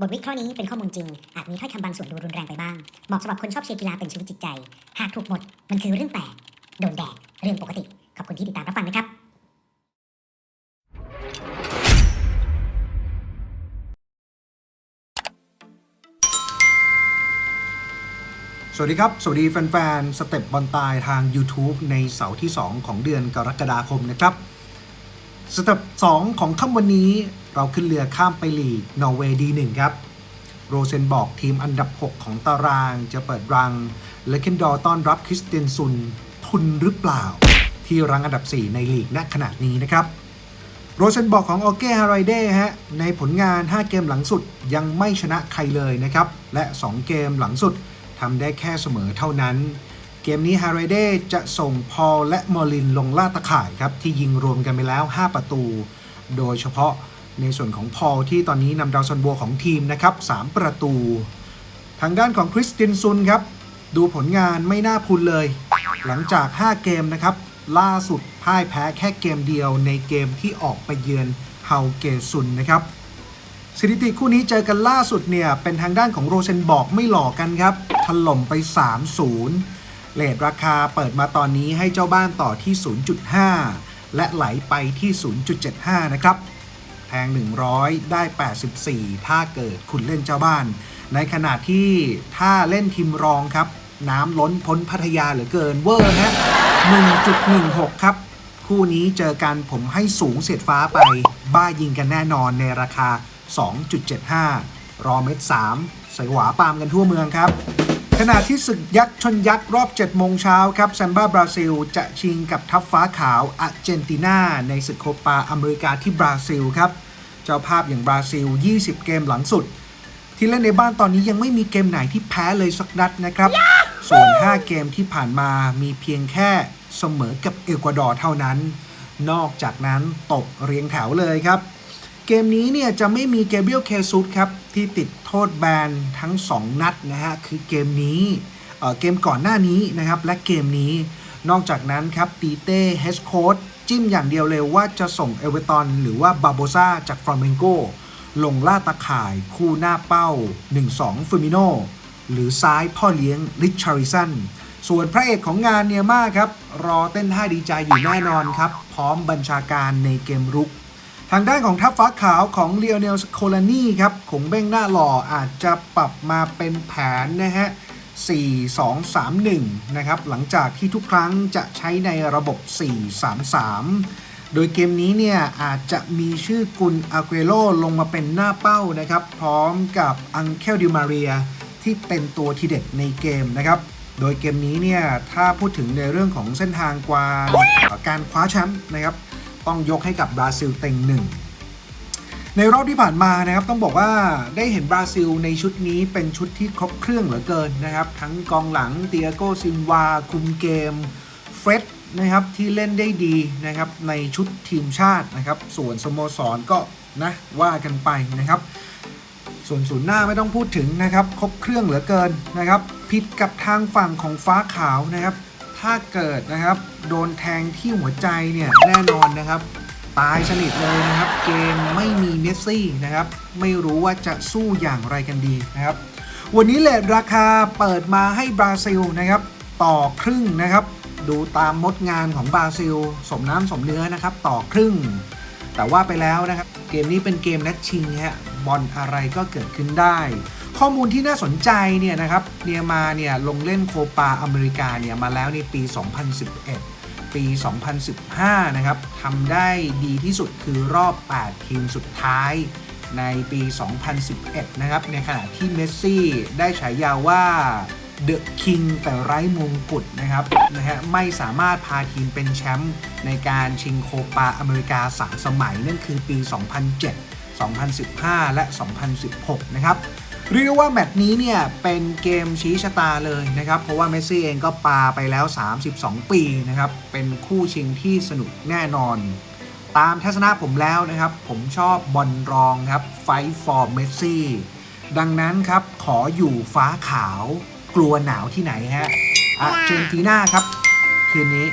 บทวิเคราะห์นี้เป็นข้อมูลจริง อาจมีถ้อยคำบางส่วนดูรุนแรงไปบ้าง เหมาะสำหรับคนชอบเชียร์กีฬาเป็นชีวิตจิตใจ หากถูกหมด มันคือเรื่องแปลก โดนแดกเรื่องปกติ ขอบคุณที่ติดตามรับฟังนะครับสวัสดีครับ สวัสดีแฟนๆ สเต็ปบอลตายทาง YouTube ในเสาร์ที่ 2 ของเดือนกรกฎาคมนะครับ สเต็ป2ของค่ำวันนี้ เราขึ้นเรือข้ามไปลีกนอร์เวย์ดีหนึ่งครับ โรเซนบอกทีมอันดับ 6 ของตารางจะเปิดรังเลเคนดอร์ต้อนรับคริสเตนซุนทุนหรือเปล่า ที่รังอันดับ 4 ในลีกณขณะนี้นะครับ โรเซนบอกของออเก้ฮารายเด้ฮะในผลงาน 5 เกมหลังสุดยังไม่ชนะใครเลยนะครับ และ 2 เกมหลังสุดทำได้แค่เสมอเท่านั้นเกมนี้ฮารายเด้จะส่งพอลและมอลินลงล่าตะข่ายครับ ที่ยิงรวมกันไปแล้ว 5 ประตู โดยเฉพาะ ในส่วนของพอลที่ตอนนี้นำดาวซันโวของทีมนะครับ 3 ประตู ทางด้านของคริสตินซุนครับ ดูผลงานไม่น่าพูนเลย หลังจาก 5 เกมนะครับ ล่าสุดพ่ายแพ้แค่เกมเดียวในเกมที่ออกไปเยือนเฮาเกซุนนะครับสถิติคู่นี้เจอกันล่าสุดเนี่ยเป็นทางด้านของโรเซนบอกไม่หลอกกันครับถล่มไป 3-0 เลทราคาเปิดมาตอนนี้ให้เจ้าบ้านต่อที่ 0.5 และไหลไปที่ 0.75 นะครับ แทง 100 ได้ 84 ถ้าเกิดคุณเล่นเจ้าบ้าน ในขณะที่ถ้าเล่นทีมรองครับ น้ำล้นพ้นพัทยาเหลือเกินเวอร์ฮะ1.16 ครับ คู่นี้เจอกันผมให้สูงเสียดฟ้าไป บ้ายิงกันแน่นอนในราคา 2.75 รอเม็ด3ใส่หวาปามกันทั่วเมืองครับ ขณะที่ศึกยักษ์ชนยักษ์รอบ 7 โมงเช้าครับแซมบ้าบราซิล จะชิงกับทัพฟ้าขาวอาร์เจนตินา ในศึกโคปาอเมริกาที่บราซิลครับ เจ้าภาพอย่างบราซิล 20 เกมหลังสุด ที่เล่นในบ้านตอนนี้ยังไม่มีเกมไหนที่แพ้เลยสักนัดนะครับ ส่วน 5 เกมที่ผ่านมามีเพียงแค่เสมอกับเอกวาดอร์เท่านั้น นอกจากนั้นตบเรียงแถวเลยครับ เกมนี้เนี่ยจะไม่มีเกเบียลเคซุสครับ ที่ติดโทษแบนทั้ง 2 นัดนะฮะ คือเกมนี้เเกมก่อนหน้านี้นะครับ และเกมนี้ นอกจากนั้นครับตีเต้เฮสโค้ดจิ้มอย่างเดียวเลยว่าจะส่งเอเวอร์ตันหรือว่าบาโบซาจากฟลาเมนโกลงล่าตะข่ายคู่หน้าเป้า 1-2ฟูมิโนหรือซ้ายพ่อเลี้ยงริชาริสันส่วนพระเอกของงานเนียมาครับ รอเต้นท่าดีใจอยู่แน่นอนครับ พร้อมบัญชาการในเกมรุก ทางด้านของทัพฟ้าขาวของเลียเนลโคลานีครับขงเบ้งหน้าหล่ออาจจะปรับมาเป็นแผนนะฮะ 4-2-3-1 นะครับ หลังจากที่ทุกครั้งจะใช้ในระบบ 4-3-3 โดยเกมนี้เนี่ยอาจจะมีชื่อกุลอาเกโรลงมาเป็นหน้าเป้านะครับ พร้อมกับอังเคลดิมาเรียที่เป็นตัวทีเด็ดในเกมนะครับ โดยเกมนี้เนี่ยถ้าพูดถึงในเรื่องของเส้นทางกวาการคว้าแชมป์นะครับ ต้องยกให้กับบราซิลเต็งหนึ่งในรอบที่ผ่านมานะครับต้องบอกว่าได้เห็นบราซิลในชุดนี้เป็นชุดที่ครบเครื่องเหลือเกินนะครับ ทั้งกองหลังเตียโกซินวา คุมเกมเฟร็ดนะครับที่เล่นได้ดีนะครับในชุดทีมชาตินะครับ ส่วนสโมสรก็นะว่ากันไปนะครับ ส่วนศูนย์หน้าไม่ต้องพูดถึงนะครับ ครบเครื่องเหลือเกินนะครับผิดกับทางฝั่งของฟ้าขาวนะครับ ถ้าเกิดนะครับโดนแทงที่หัวใจเนี่ยแน่นอนนะครับ ตายสนิทเลยนะครับ เกมไม่มีเมสซี่นะครับ ไม่รู้ว่าจะสู้อย่างไรกันดีนะครับ วันนี้เลทราคาเปิดมาให้บราซิลนะครับ ต่อครึ่งนะครับ ดูตามมดงานของบราซิล สมน้ำสมเนื้อนะครับ ต่อครึ่ง แต่ว่าไปแล้วนะครับ เกมนี้เป็นเกมนัดชิงฮะบอลอะไรก็เกิดขึ้นได้ ข้อมูลที่น่าสนใจเนี่ยนะครับเนียมาเนี่ยลงเล่นโคปาอเมริกาเนี่ยมาแล้วในปี 2011 ปี 2015 นะครับทำได้ดีที่สุดคือรอบ 8 ทีมสุดท้ายในปี 2011 นะครับ ในขณะที่เมสซี่ได้ฉายาว่าเดอะคิงแต่ไร้มงกุฎนะครับนะฮะไม่สามารถพาทีมเป็นแชมป์ในการชิงโคปาอเมริกา 3 สมัย นั่นคือปี 2007 2015 และ 2016 นะครับ เรียกว่าแมตช์นี้เนี่ยเป็นเกมชี้ชะตาเลยนะครับ เพราะว่าเมสซี่เองก็ปาไปแล้ว 32 ปีนะครับ เป็นคู่ชิงที่สนุกแน่นอน ตามทัศนะผมแล้วนะครับ ผมชอบบอลรองครับไฟฟอร์เมสซี่ดังนั้นครับ ขออยู่ฟ้าขาวกลัวหนาวที่ไหนฮะอาร์เจนตินาครับ คืนนี้